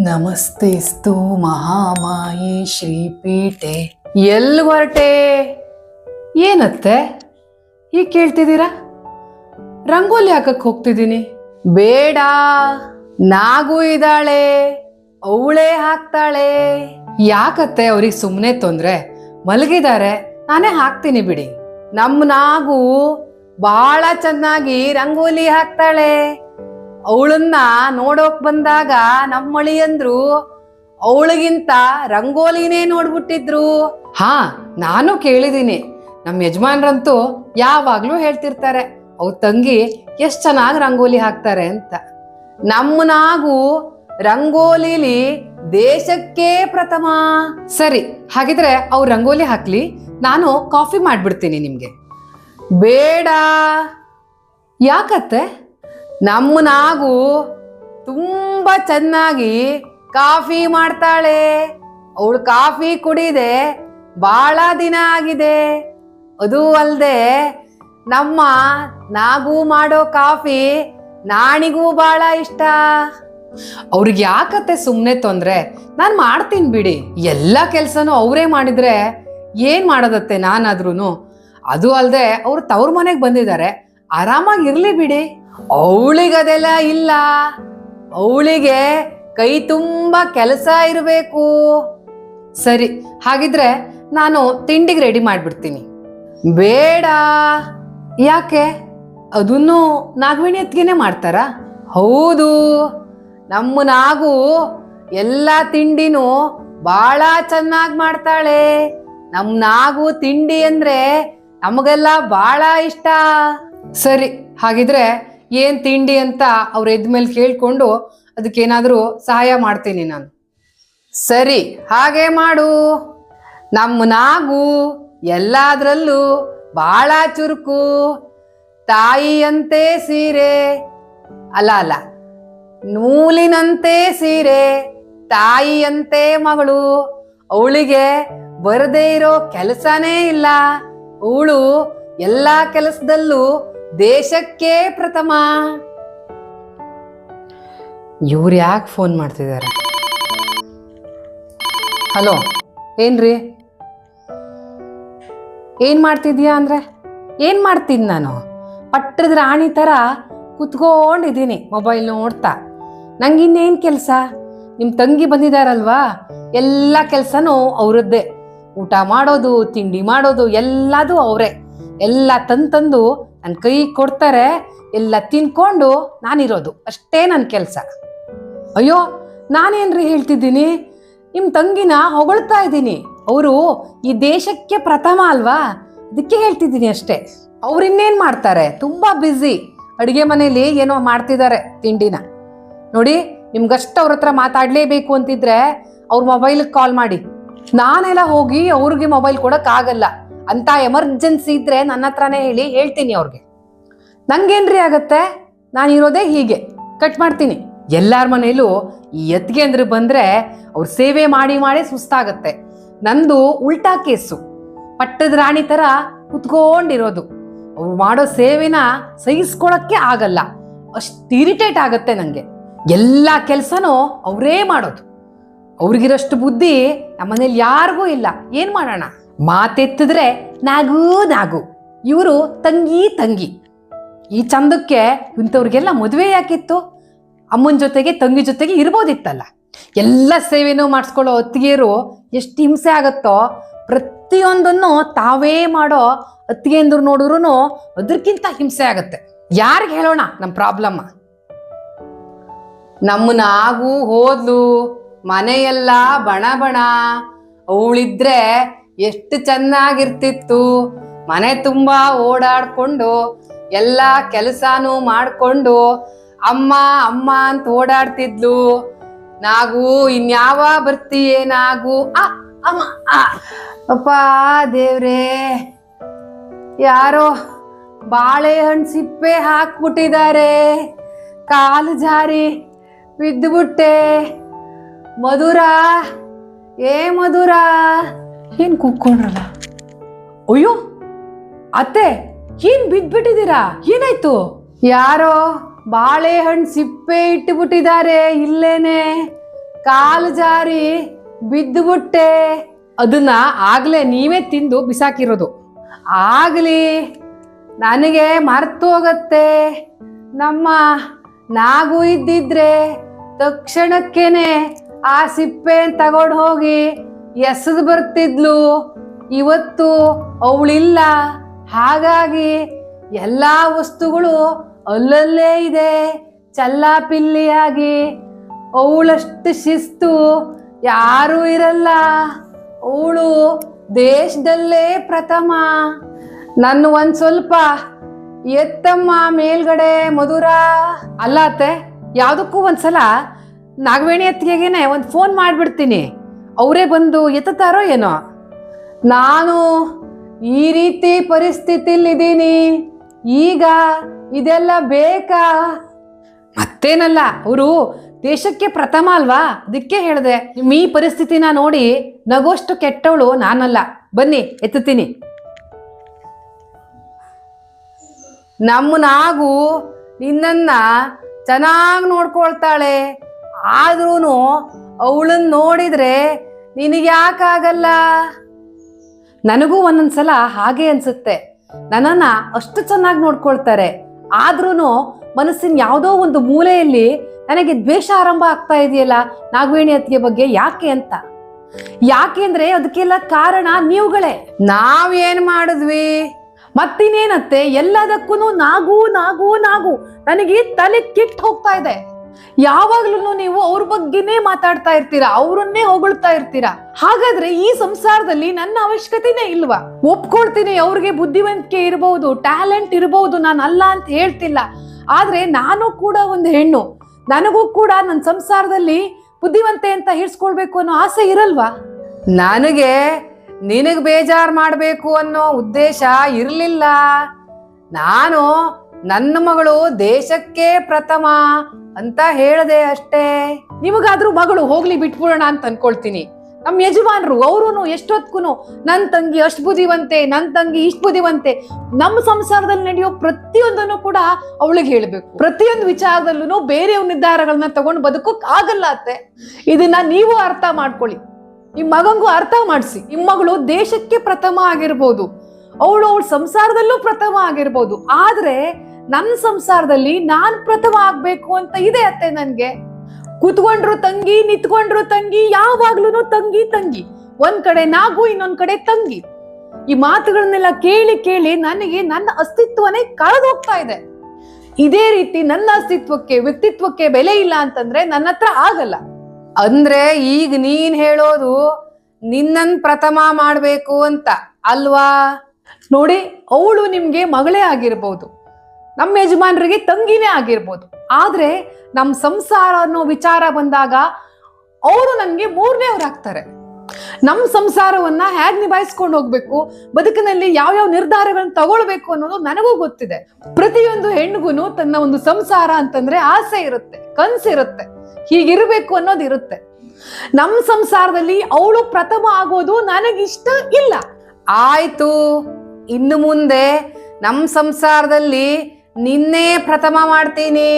ನಮಸ್ತೆಸ್ತು ಶ್ರೀ ಶ್ರೀಪೀಠೆ. ಎಲ್ಲಿ ಹೊರಟೆ? ಏನತ್ತೆ? ಈಗ ಕೇಳ್ತಿದ್ದೀರಾ? ರಂಗೋಲಿ ಹಾಕಕ್ ಹೋಗ್ತಿದ್ದೀನಿ. ಬೇಡ. ನಾಗು ಇದ್ದಾಳೆ. ಅವಳೇ ಹಾಕ್ತಾಳೆ. ಯಾಕತ್ತೆ ಅವ್ರಿಗೆ ಸುಮ್ಮನೆ ತೊಂದ್ರೆ? ಮಲಗಿದ್ದಾರೆ. ನಾನೇ ಹಾಕ್ತೀನಿ ಬಿಡಿ. ನಮ್ಮ ನಾಗು ಬಹಳ ಚೆನ್ನಾಗಿ ರಂಗೋಲಿ ಹಾಕ್ತಾಳೆ. ಅವಳನ್ನ ನೋಡೋಕ್ ಬಂದಾಗ ನಮ್ಮಳಿ ಅಂದ್ರು, ಅವಳಿಗಿಂತ ರಂಗೋಲಿನೇ ನೋಡ್ಬಿಟ್ಟಿದ್ರು. ಹಾ, ನಾನು ಕೇಳಿದೀನಿ. ನಮ್ಮ ಯಜಮಾನ್ರಂತೂ ಯಾವಾಗ್ಲೂ ಹೇಳ್ತಿರ್ತಾರೆ, ಅವ್ರ ತಂಗಿ ಎಷ್ಟ್ ಚೆನ್ನಾಗಿ ರಂಗೋಲಿ ಹಾಕ್ತಾರೆ ಅಂತ. ನಮ್ಮನಾಗೂ ರಂಗೋಲಿಲಿ ದೇಶಕ್ಕೆ ಪ್ರಥಮ. ಸರಿ, ಹಾಗಿದ್ರೆ ಅವ್ರು ರಂಗೋಲಿ ಹಾಕ್ಲಿ, ನಾನು ಕಾಫಿ ಮಾಡ್ಬಿಡ್ತೀನಿ ನಿಮ್ಗೆ. ಬೇಡ. ಯಾಕತ್ತೆ? ನಮ್ಮ ನಾಗು ತುಂಬ ಚೆನ್ನಾಗಿ ಕಾಫಿ ಮಾಡ್ತಾಳೆ. ಅವಳು ಕಾಫಿ ಕುಡಿದೆ. ಬಹಳ ದಿನ ಆಗಿದೆ. ಅದು ಅಲ್ಲದೆ ನಮ್ಮ ನಾಗು ಮಾಡೋ ಕಾಫಿ ನಾಣಿಗೂ ಬಹಳ ಇಷ್ಟ. ಅವ್ರಿಗೆ ಯಾಕತ್ತೆ ಸುಮ್ಮನೆ ತೊಂದರೆ? ನಾನು ಮಾಡ್ತೀನಿ ಬಿಡಿ. ಎಲ್ಲ ಕೆಲಸನೂ ಅವರೇ ಮಾಡಿದ್ರೆ ಏನು ಮಾಡೋದತ್ತೆ ನಾನಾದ್ರೂ ಅದು ಅಲ್ಲದೆ ಅವರು ತವ್ರ ಮನೆಗೆ ಬಂದಿದ್ದಾರೆ. ಆರಾಮಾಗಿ ಇರ್ಲಿ ಬಿಡಿ. ಅವಳಿಗದೆಲ್ಲ ಇಲ್ಲ. ಅವಳಿಗೆ ಕೈ ತುಂಬ ಕೆಲಸ ಇರಬೇಕು. ಸರಿ, ಹಾಗಿದ್ರೆ ನಾನು ತಿಂಡಿಗೆ ರೆಡಿ ಮಾಡಿಬಿಡ್ತೀನಿ. ಬೇಡ. ಯಾಕೆ? ಅದನ್ನು ನಾಗವೇಣಿ ಅತ್ತಿಗೆನೆ ಮಾಡ್ತಾರಾ? ಹೌದು. ನಮ್ಮ ನಾಗು ಎಲ್ಲ ತಿಂಡಿನೂ ಬಹಳ ಚೆನ್ನಾಗಿ ಮಾಡ್ತಾಳೆ. ನಮ್ಮ ನಾಗು ತಿಂಡಿ ಅಂದ್ರೆ ನಮಗೆಲ್ಲ ಬಹಳ ಇಷ್ಟ. ಸರಿ, ಹಾಗಿದ್ರೆ ಏನ್ ತಿಂಡಿ ಅಂತ ಅವ್ರ ಎದ್ಮೇಲೆ ಕೇಳ್ಕೊಂಡು ಅದಕ್ಕೇನಾದ್ರೂ ಸಹಾಯ ಮಾಡ್ತೀನಿ ನಾನು. ಸರಿ, ಹಾಗೆ ಮಾಡು. ನಮ್ಮ ನಾಗು ಎಲ್ಲಾದ್ರಲ್ಲೂ ಭಾಳ ಚುರುಕು. ತಾಯಿಯಂತೆ ಸೀರೆ. ಅಲ್ಲ ಅಲ್ಲ. ನೂಲಿನಂತೆ ಸೀರೆ. ತಾಯಿಯಂತೆ ಮಗಳು. ಅವಳಿಗೆ ಬರದೇ ಇರೋ ಕೆಲಸನೇ ಇಲ್ಲ. ಅವಳು ಎಲ್ಲಾ ಕೆಲಸದಲ್ಲೂ ದೇಶಕ್ಕೆ ಪ್ರಥಮ. ಇವ್ರು ಯಾಕೆ ಫೋನ್ ಮಾಡ್ತಿದ್ದಾರೆ? ಹಲೋ ಏನ್ರಿ? ಏನ್ ಮಾಡ್ತಿದ್ಯಾ ಅಂದ್ರೆ? ಏನ್ ಮಾಡ್ತೀನಿ ನಾನು? ಪಟ್ಟದ ರಾಣಿ ಥರ ಕುತ್ಕೊಂಡಿದ್ದೀನಿ ಮೊಬೈಲ್ ನೋಡ್ತಾ. ನಂಗೆ ಇನ್ನೇನು ಕೆಲಸ? ನಿಮ್ಮ ತಂಗಿ ಬಂದಿದಾರಲ್ವಾ? ಎಲ್ಲ ಕೆಲಸನೂ ಅವರದ್ದೇ. ಊಟ ಮಾಡೋದು, ತಿಂಡಿ ಮಾಡೋದು ಎಲ್ಲದೂ ಅವರೇ. ಎಲ್ಲ ತಂದು ನನ್ನ ಕೈ ಕೊಡ್ತಾರೆ, ಎಲ್ಲ ತಿನ್ಕೊಂಡು ನಾನಿರೋದು. ಅಷ್ಟೇ ನನ್ನ ಕೆಲಸ. ಅಯ್ಯೋ, ನಾನೇನ್ರಿ ಹೇಳ್ತಿದ್ದೀನಿ? ನಿಮ್ಮ ತಂಗಿನ ಹೊಗಳ್ತಾ ಇದ್ದೀನಿ. ಅವರು ಈ ದೇಶಕ್ಕೆ ಪ್ರಥಮ ಅಲ್ವಾ? ಅದಕ್ಕೆ ಹೇಳ್ತಿದ್ದೀನಿ ಅಷ್ಟೇ. ಅವ್ರು ಇನ್ನೇನು ಮಾಡ್ತಾರೆ? ತುಂಬ ಬ್ಯುಸಿ ಅಡುಗೆ ಮನೇಲಿ ಏನೋ ಮಾಡ್ತಿದ್ದಾರೆ ತಿಂಡಿನ. ನೋಡಿ, ನಿಮ್ಗಷ್ಟು ಅವ್ರ ಹತ್ರ ಮಾತಾಡಲೇಬೇಕು ಅಂತಿದ್ರೆ ಅವ್ರ ಮೊಬೈಲ್ಗೆ ಕಾಲ್ ಮಾಡಿ. ನಾನೆಲ್ಲ ಹೋಗಿ ಅವ್ರಿಗೆ ಮೊಬೈಲ್ ಕೊಡೋಕ್ಕಾಗಲ್ಲ. ಅಂತ ಎಮರ್ಜೆನ್ಸಿ ಇದ್ರೆ ನನ್ನ ಹತ್ರನೇ ಹೇಳಿ ಹೇಳ್ತೀನಿ ಅವ್ರಿಗೆ. ನಂಗೇನ್ರಿ ಆಗತ್ತೆ? ಇರೋದೇ ಹೀಗೆ. ಕಟ್ ಮಾಡ್ತೀನಿ. ಎಲ್ಲಾರ ಮನೇಲೂ ಈ ಎತ್ಗೆ ಅಂದ್ರೆ ಬಂದ್ರೆ ಅವ್ರ ಸೇವೆ ಮಾಡಿ ಮಾಡಿ ಸುಸ್ತಾಗತ್ತೆ. ನಂದು ಉಲ್ಟಾ ಕೇಸು. ಪಟ್ಟದ ರಾಣಿ ತರ ಕುತ್ಕೊಂಡಿರೋದು. ಅವ್ರು ಮಾಡೋ ಸೇವೆನ ಸಹಿಸ್ಕೊಳಕ್ಕೆ ಆಗಲ್ಲ. ಅಷ್ಟು ಇರಿಟೇಟ್ ಆಗತ್ತೆ ನಂಗೆ. ಎಲ್ಲ ಕೆಲಸನೂ ಅವರೇ ಮಾಡೋದು. ಅವ್ರಿಗಿರೋಷ್ಟು ಬುದ್ಧಿ ನಮ್ಮನೇಲಿ ಯಾರಿಗೂ ಇಲ್ಲ. ಏನ್ ಮಾಡೋಣ? ಮಾತೆತ್ತಿದ್ರೆ ನಾಗೂ ನಾಗು. ಇವರು ತಂಗಿ ತಂಗಿ. ಈ ಚಂದಕ್ಕೆ ಇಂಥವ್ರಿಗೆಲ್ಲ ಮದುವೆ ಯಾಕಿತ್ತು? ಅಮ್ಮನ ಜೊತೆಗೆ ತಂಗಿ ಜೊತೆಗೆ ಇರ್ಬೋದಿತ್ತಲ್ಲ. ಎಲ್ಲ ಸೇವೆನೂ ಮಾಡಿಸ್ಕೊಳ್ಳೋ ಅತ್ತಿಗೆಯರು ಎಷ್ಟು ಹಿಂಸೆ ಆಗುತ್ತೋ. ಪ್ರತಿಯೊಂದನ್ನು ತಾವೇ ಮಾಡೋ ಅತ್ತಿಗೆಂದ್ರು ನೋಡಿದ್ರು ಅದಕ್ಕಿಂತ ಹಿಂಸೆ ಆಗತ್ತೆ. ಯಾರಿಗೆ ಹೇಳೋಣ ನಮ್ಮ ಪ್ರಾಬ್ಲಮ್? ನಮ್ಮನ್ನ ಆಗು ಹೋದ್ಲು ಮನೆಯೆಲ್ಲ ಬಣ ಬಣ. ಅವಳಿದ್ರೆ ಎಷ್ಟು ಚೆನ್ನಾಗಿರ್ತಿತ್ತು. ಮನೆ ತುಂಬಾ ಓಡಾಡ್ಕೊಂಡು, ಎಲ್ಲ ಕೆಲಸನೂ ಮಾಡ್ಕೊಂಡು, ಅಮ್ಮ ಅಮ್ಮ ಅಂತ ಓಡಾಡ್ತಿದ್ಲು. ನಾಗು, ಇನ್ಯಾವ ಬರ್ತೀಯೇ ನಾಗು? ಅಪ್ಪ, ದೇವ್ರೇ, ಯಾರೋ ಬಾಳೆಹಣ್ಣು ಸಿಪ್ಪೆ ಹಾಕ್ಬಿಟ್ಟಿದ್ದಾರೆ. ಕಾಲು ಜಾರಿ ಬಿದ್ದುಬಿಟ್ಟೆ. ಮಧುರ, ಏ ಮಧುರ ಏನ್ ಕೂಕೊಂಡ್ರಲ್ಲ ಅಯ್ಯೋ ಅತ್ತೆ ಏನ್ ಬಿದ್ಬಿಟ್ಟಿದ್ದೀರಾ? ಏನಾಯ್ತು? ಯಾರೋ ಬಾಳೆಹಣ್ಣು ಸಿಪ್ಪೆ ಇಟ್ಟುಬಿಟ್ಟಿದ್ದಾರೆ ಇಲ್ಲೇನೆ. ಕಾಲು ಜಾರಿ ಬಿದ್ದುಬಿಟ್ಟೆ. ಅದನ್ನ ಆಗ್ಲೇ ನೀವೇ ತಿಂದು ಬಿಸಾಕಿರೋದು. ಆಗಲಿ ನನಗೆ ಮರ್ತು ಹೋಗತ್ತೆ. ನಮ್ಮ ನಾಗು ಇದ್ದಿದ್ರೆ ತಕ್ಷಣಕ್ಕೇನೆ ಆ ಸಿಪ್ಪೆ ತಗೊಂಡು ಹೋಗಿ ಎಸೆದು ಬರ್ತಿದ್ಲು. ಇವತ್ತು ಅವಳಿಲ್ಲ. ಹಾಗಾಗಿ ಎಲ್ಲ ವಸ್ತುಗಳು ಅಲ್ಲಲ್ಲೇ ಇದೆ. ಚಲ್ಲಾಪಿಲ್ಲಿಯಾಗಿ. ಅವಳಷ್ಟು ಶಿಸ್ತು ಯಾರೂ ಇರಲ್ಲ. ಅವಳು ದೇಶದಲ್ಲೇ ಪ್ರಥಮ. ನನ್ನ ಒಂದ್ ಸ್ವಲ್ಪ ಎತ್ತಮ್ಮ ಮೇಲ್ಗಡೆ ಮಧುರ. ಅಲ್ಲ ಅತ್ತೆ, ಯಾವ್ದಕ್ಕೂ ಒಂದ್ಸಲ ನಾಗವೇಣಿ ಅತ್ತಿಗೆಗೇನೆ ಒಂದು ಫೋನ್ ಮಾಡ್ಬಿಡ್ತೀನಿ. ಅವರೇ ಬಂದು ಎತ್ತುತ್ತಾರೋ ಏನೋ? ನಾನು ಈ ರೀತಿ ಪರಿಸ್ಥಿತಿಲಿದ್ದೀನಿ ಈಗ ಇದೆಲ್ಲ ಬೇಕಾ? ಮತ್ತೇನಲ್ಲ, ಅವರು ದೇಶಕ್ಕೆ ಪ್ರಥಮ ಅಲ್ವಾ? ಅದಕ್ಕೆ ಹೇಳಿದೆ ನಿಮ್ಮ ಈ ಪರಿಸ್ಥಿತಿನ ನೋಡಿ ನಗೋಷ್ಟು ಕೆಟ್ಟವಳು ನಾನಲ್ಲ. ಬನ್ನಿ, ಎತ್ತುತ್ತೀನಿ. ನಮ್ಮನಾಗು ನಿನ್ನ ಚೆನ್ನಾಗಿ ನೋಡ್ಕೊಳ್ತಾಳೆ. ಆದ್ರೂ ಅವಳನ್ನ ನೋಡಿದ್ರೆ ನಿನಗೆ ಯಾಕಾಗಲ್ಲ ನನಗೂ ಒಂದೊಂದ್ಸಲ ಹಾಗೆ ಅನ್ಸುತ್ತೆ. ನನ್ನನ್ನ ಅಷ್ಟು ಚೆನ್ನಾಗಿ ನೋಡ್ಕೊಳ್ತಾರೆ. ಆದ್ರೂ ಮನಸ್ಸಿನ ಯಾವುದೋ ಒಂದು ಮೂಲೆಯಲ್ಲಿ ನನಗೆ ದ್ವೇಷ ಆರಂಭ ಆಗ್ತಾ ಇದೆಯಲ್ಲ ನಾಗವೇಣಿ ಅತ್ತಿಗೆ ಬಗ್ಗೆ ಯಾಕೆ ಅಂತ? ಯಾಕೆ ಅಂದ್ರೆ ಅದಕ್ಕೆಲ್ಲ ಕಾರಣ ನೀವುಗಳೇ. ನಾವೇನ್ ಮಾಡಿದ್ವಿ? ಮತ್ತಿನ್ನೇನತ್ತೆ ಎಲ್ಲದಕ್ಕೂ ನಾಗು ನಾಗು ನಾಗು. ನನಗೆ ತಲೆ ಕಿಟ್ ಹೋಗ್ತಾ ಇದೆ. ಯಾವಾಗ್ಲೂ ನೀವು ಅವ್ರ ಬಗ್ಗೆನೇ ಮಾತಾಡ್ತಾ ಇರ್ತೀರಾ, ಅವರನ್ನೇ ಹೊಗಳ್ತಾ ಇರ್ತೀರಾ? ಹಾಗಾದ್ರೆ ಈ ಸಂಸಾರದಲ್ಲಿ ನನ್ನ ಅವಶ್ಯಕತೆನೇ ಇಲ್ವಾ? ಒಪ್ಕೊಳ್ತೀನಿ ಅವ್ರಿಗೆ ಬುದ್ಧಿವಂತಿಕೆ ಇರಬಹುದು ಟ್ಯಾಲೆಂಟ್ ಇರಬಹುದು ನಾನು ಅಲ್ಲ ಅಂತ ಹೇಳ್ತಿಲ್ಲ. ಆದ್ರೆ ನಾನು ಕೂಡ ಒಂದು ಹೆಣ್ಣು. ನನಗೂ ಕೂಡ ನನ್ನ ಸಂಸಾರದಲ್ಲಿ ಬುದ್ಧಿವಂತೆ ಅಂತ ಹಿಡ್ಸ್ಕೊಳ್ಬೇಕು ಅನ್ನೋ ಆಸೆ ಇರಲ್ವಾ? ನನಗೆ ನಿನಗ್ ಬೇಜಾರ್ ಮಾಡಬೇಕು ಅನ್ನೋ ಉದ್ದೇಶ ಇರಲಿಲ್ಲ. ನಾನು ನನ್ನ ಮಗಳು ದೇಶಕ್ಕೆ ಪ್ರಥಮ ಅಂತ ಹೇಳದೆ ಅಷ್ಟೇ. ನಿಮಗಾದ್ರೂ ಮಗಳು ಹೋಗ್ಲಿ ಬಿಟ್ಬಿಡೋಣ ಅಂತ ಅನ್ಕೊಳ್ತೀನಿ. ನಮ್ಮ ಯಜಮಾನ್ರು ಅವರು ಎಷ್ಟೊತ್ಕು ನನ್ ತಂಗಿ ಅಷ್ಟು ಬುದ್ಧಿವಂತೆ, ನನ್ ತಂಗಿ ಇಷ್ಟು ಬುದ್ಧಿವಂತೆ ನಮ್ಮ ಸಂಸಾರದಲ್ಲಿ ನಡೆಯೋ ಪ್ರತಿಯೊಂದನ್ನು ಕೂಡ ಅವಳಿಗೆ ಹೇಳ್ಬೇಕು. ಪ್ರತಿಯೊಂದು ವಿಚಾರದಲ್ಲೂ ಬೇರೆಯವ್ರ ನಿರ್ಧಾರಗಳನ್ನ ತಗೊಂಡು ಬದುಕೋಕ್ ಆಗಲ್ಲ ಅತ್ತೆ. ಇದನ್ನ ನೀವು ಅರ್ಥ ಮಾಡ್ಕೊಳ್ಳಿ. ನಿಮ್ ಮಗಂಗೂ ಅರ್ಥ ಮಾಡಿಸಿ. ನಿಮ್ಮ ಮಗಳು ದೇಶಕ್ಕೆ ಪ್ರಥಮ ಆಗಿರ್ಬೋದು. ಅವಳು ಅವಳ ಸಂಸಾರದಲ್ಲೂ ಪ್ರಥಮ ಆಗಿರ್ಬೋದು. ಆದ್ರೆ ನನ್ನ ಸಂಸಾರದಲ್ಲಿ ನಾನ್ ಪ್ರಥಮ ಆಗ್ಬೇಕು ಅಂತ ಇದೆ ಅತ್ತೆ ನನ್ಗೆ. ಕೂತ್ಕೊಂಡ್ರು ತಂಗಿ, ನಿತ್ಕೊಂಡ್ರು ತಂಗಿ ಯಾವಾಗ್ಲೂ ತಂಗಿ ತಂಗಿ. ಒಂದ್ ಕಡೆ ನಾಗು, ಇನ್ನೊಂದ್ ಕಡೆ ತಂಗಿ. ಈ ಮಾತುಗಳನ್ನೆಲ್ಲ ಕೇಳಿ ಕೇಳಿ ನನಗೆ ನನ್ನ ಅಸ್ತಿತ್ವನೇ ಕಳೆದೋಗ್ತಾ ಇದೆ. ಇದೇ ರೀತಿ ನನ್ನ ಅಸ್ತಿತ್ವಕ್ಕೆ, ವ್ಯಕ್ತಿತ್ವಕ್ಕೆ ಬೆಲೆ ಇಲ್ಲ ಅಂತಂದ್ರೆ ನನ್ನ ಹತ್ರ ಆಗಲ್ಲ. ಅಂದ್ರೆ ಈಗ ನೀನ್ ಹೇಳೋದು ನಿನ್ನನ್ ಪ್ರಥಮ ಮಾಡ್ಬೇಕು ಅಂತ, ಅಲ್ವಾ? ನೋಡಿ, ಅವಳು ನಿಮ್ಗೆ ಮಗಳೇ ಆಗಿರ್ಬೋದು. ನಮ್ಮ ಯಜಮಾನರಿಗೆ ತಂಗಿನೇ ಆಗಿರ್ಬೋದು. ಆದರೆ ನಮ್ಮ ಸಂಸಾರ ಅನ್ನೋ ವಿಚಾರ ಬಂದಾಗ ಅವರು ನನಗೆ ಮೂರನೇವ್ರಾಗ್ತಾರೆ ನಮ್ಮ ಸಂಸಾರವನ್ನ ಹೇಗ್ ನಿಭಾಯಿಸ್ಕೊಂಡು ಹೋಗ್ಬೇಕು, ಬದುಕಿನಲ್ಲಿ ಯಾವ್ಯಾವ ನಿರ್ಧಾರಗಳನ್ನ ತಗೊಳ್ಬೇಕು ಅನ್ನೋದು ನನಗೂ ಗೊತ್ತಿದೆ. ಪ್ರತಿಯೊಂದು ಹೆಣ್ಣಿಗೂ ತನ್ನ ಒಂದು ಸಂಸಾರ ಅಂತಂದ್ರೆ ಆಸೆ ಇರುತ್ತೆ, ಕನ್ಸಿರುತ್ತೆ, ಹೀಗಿರ್ಬೇಕು ಅನ್ನೋದು ಇರುತ್ತೆ. ನಮ್ಮ ಸಂಸಾರದಲ್ಲಿ ಅವಳು ಪ್ರಥಮ ಆಗೋದು ನನಗಿಷ್ಟ ಇಲ್ಲ. ಆಯ್ತು, ಇನ್ನು ಮುಂದೆ ನಮ್ಮ ಸಂಸಾರದಲ್ಲಿ ನಿನ್ನೆ ಪ್ರಥಮ ಮಾಡ್ತೀನಿ.